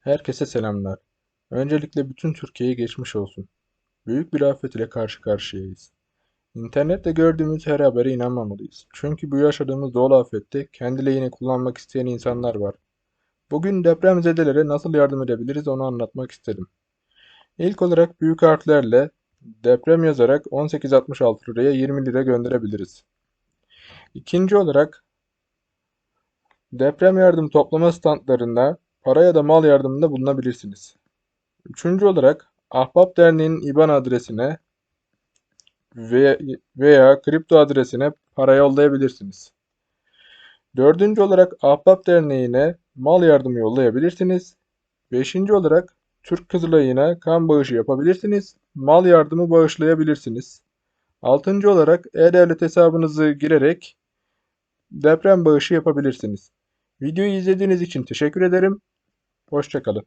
Herkese selamlar. Öncelikle bütün Türkiye'ye geçmiş olsun. Büyük bir afet ile karşı karşıyayız. İnternette gördüğümüz her habere inanmamalıyız. Çünkü bu yaşadığımız doğal afette kendi lehine kullanmak isteyen insanlar var. Bugün depremzedelere nasıl yardım edebiliriz onu anlatmak istedim. İlk olarak büyük harflerle deprem yazarak 1866 liraya 20 lira gönderebiliriz. İkinci olarak deprem yardım toplama standlarında para ya da mal yardımında bulunabilirsiniz. Üçüncü olarak Ahbap Derneği'nin IBAN adresine ve- veya kripto adresine para yollayabilirsiniz. Dördüncü olarak Ahbap Derneği'ne mal yardımı yollayabilirsiniz. Beşinci olarak Türk Kızılayı'na kan bağışı yapabilirsiniz. Mal yardımı bağışlayabilirsiniz. Altıncı olarak e-devlet hesabınızı girerek deprem bağışı yapabilirsiniz. Videoyu izlediğiniz için teşekkür ederim. Hoşçakalın.